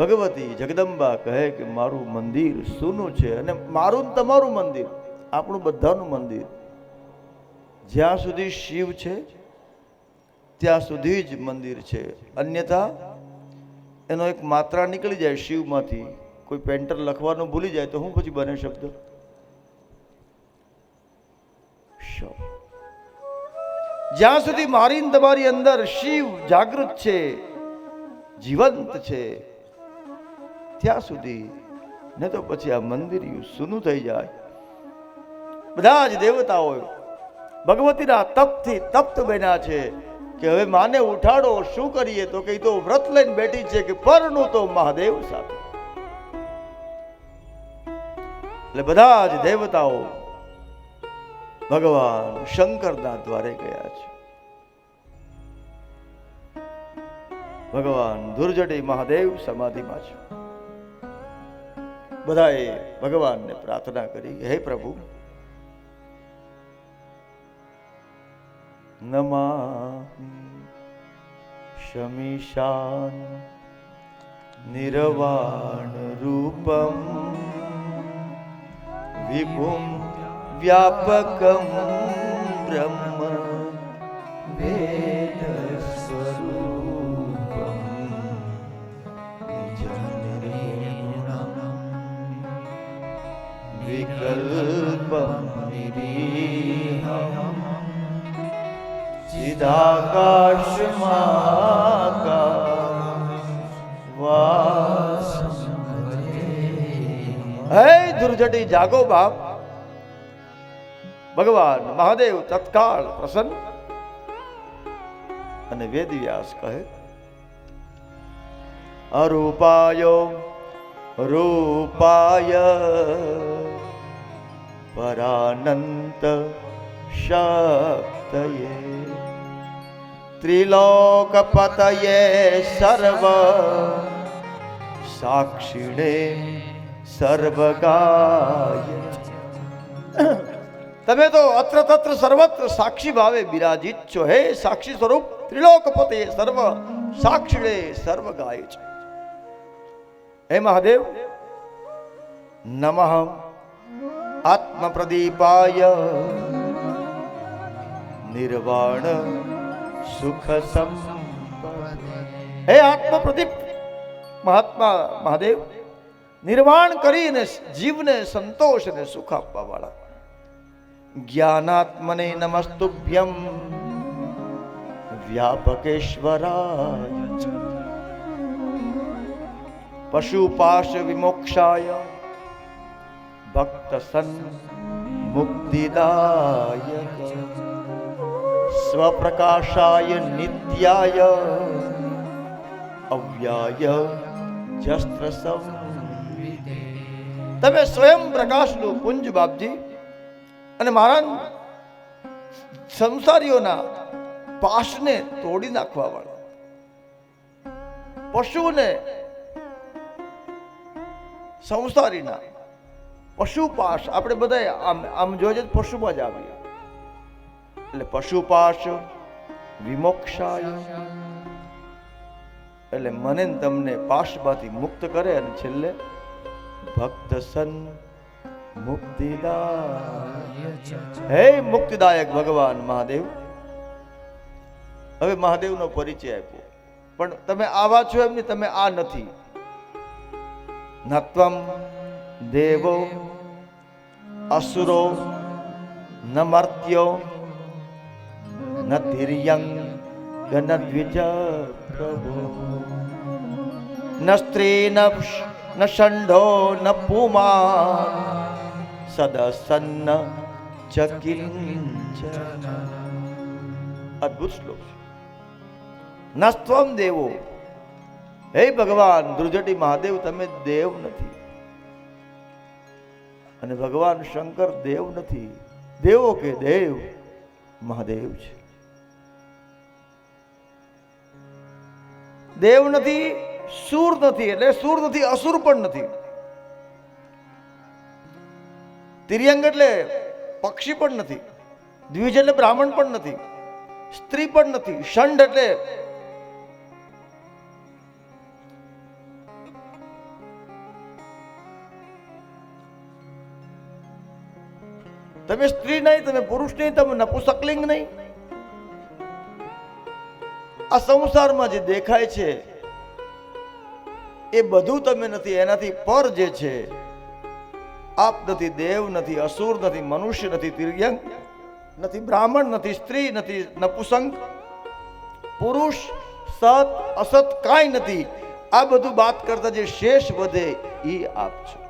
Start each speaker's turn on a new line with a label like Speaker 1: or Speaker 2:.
Speaker 1: ભગવતી જગદંબા કહે કે મારું મંદિર સૂનું છે અને મારું તમારું મંદિર, આપણું બધાનું મંદિર. જ્યાં સુધી શિવ છે, ત્યાં સુધી જ મંદિર છે. અન્યથા એનો એક માત્રા નીકળી જાય શિવમાંથી. કોઈ પેન્ટર લખવાનું ભૂલી જાય તો હું પછી બને શબ્દ. જ્યાં સુધી મારી તમારી અંદર શિવ જાગૃત છે, જીવંત છે ત્યાં સુધી ને તો પછી આ મંદિર સૂનું થઈ જાય. બધા જ દેવતાઓ ભગવતીના તપથી તપ્ત બન્યા છે કે હવે માને ઉઠાડો, શું કરીએ? તો કે તો વ્રત લઈને બેઠી છે કે પરનું તો મહાદેવ સાથે. એટલે બધા જ દેવતાઓ ભગવાન શંકરના દ્વારે ગયા છે. ભગવાન દુર્જટી મહાદેવ સમાધિમાં છે. બધાએ ભગવાનને પ્રાર્થના કરી હે પ્રભુ નમા શમીશાન નિર્વાણ રૂપમ વિભુમ વ્યાપકમ બ્રહ્મ વિકલ્પમ નિરીહમ હે દુર્જટી જાગો બાપ ભગવાન મહાદેવ તત્કાળ પ્રસન્ન અને વેદવ્યાસ કહે, અરૂપાયો, રૂપાય પરાનંત શક્તયે त्रिलोकपतये સર્વ साक्षिणे સર્વગાય તમે તો અત્ર તત્ર સર્વત્ર સાક્ષી ભાવે બિરાજિત છો હે સાક્ષી સ્વરૂપ ત્રિલોકપતે સર્વ સાક્ષિણે સર્વ ગાય છે હે મહાદેવ નમઃ આત્મપ્રદીપાય નિર્વાણ સુખ હે આત્મ પ્રદીપ મહાત્મા મહાદેવ નિર્વાણ કરીને જીવને સંતોષ અને સુખ આપવા વાળા જ્ઞાનાત્મને નમસ્તુભ્યમ વ્યાપકેશ્વરાય પશુપાશ વિમોક્ષાય ભક્ત સન મુક્તિદાયક સ્વપ્રકાશાય નિત્યાય અવ્યાય જસ્ત્ર તમે સ્વયં પ્રકાશનું પુંજ બાપજી અને મારા સંસારીઓના પાશને તોડી નાખવા વાળા. પશુને, સંસારીના પશુ પાશ આપણે બધા આમ આમ જોઈએ પશુમાં જ આવીએ. એટલે પશુપાશ, વિમોક્ષાય. એટલે મને તમને પાશમાંથી મુક્ત કરે અને છેલ્લે ભક્ત સન મુક્તિદાય. હે મુક્તિદાયક ભગવાન મહાદેવ. હવે મહાદેવનો પરિચય આપ્યો. પણ તમે આવા છો એમ નહીં તમે આ નથી. નત્વમ દેવો, અસુરો, ન મર્ત્યો, ન ધિર્યંગ ન દ્વિજ પ્રભો. ન સ્ત્રી, ન ન ષંઢો, ન પુમાન સદસન્ન ચ અદ્ભુત શ્લોક છે. નસ્ત્વમ દેવો. હે ભગવાન દુર્જટી મહાદેવ, તમે દેવ નથી. અને ભગવાન શંકર દેવ નથી. દેવો કે દેવ, મહાદેવ છે. દેવ નથી, સૂર નથી, એટલે સૂર નથી, અસુર પણ નથી. તિર્યંગ એટલે પક્ષી પણ નથી, દ્વિજ એટલે બ્રાહ્મણ પણ નથી, સ્ત્રી પણ નથી ષંડ એટલે તમે સ્ત્રી નહીં, તમે પુરુષ નહીં, તમે નપુસકલિંગ નહીં. આ સંસારમાં જે દેખાય છે, એ બધું તમે નથી, એનાથી પર જે છે, આપ નથી, દેવ નથી, અસુર નથી, મનુષ્ય નથી, તિર્યંગ નથી, બ્રાહ્મણ નથી, સ્ત્રી નથી નપુસંગ પુરુષ, સત, અસત કાંઈ નથી. આ બધું વાત કરતા જે શેષ વધે એ આપ છો.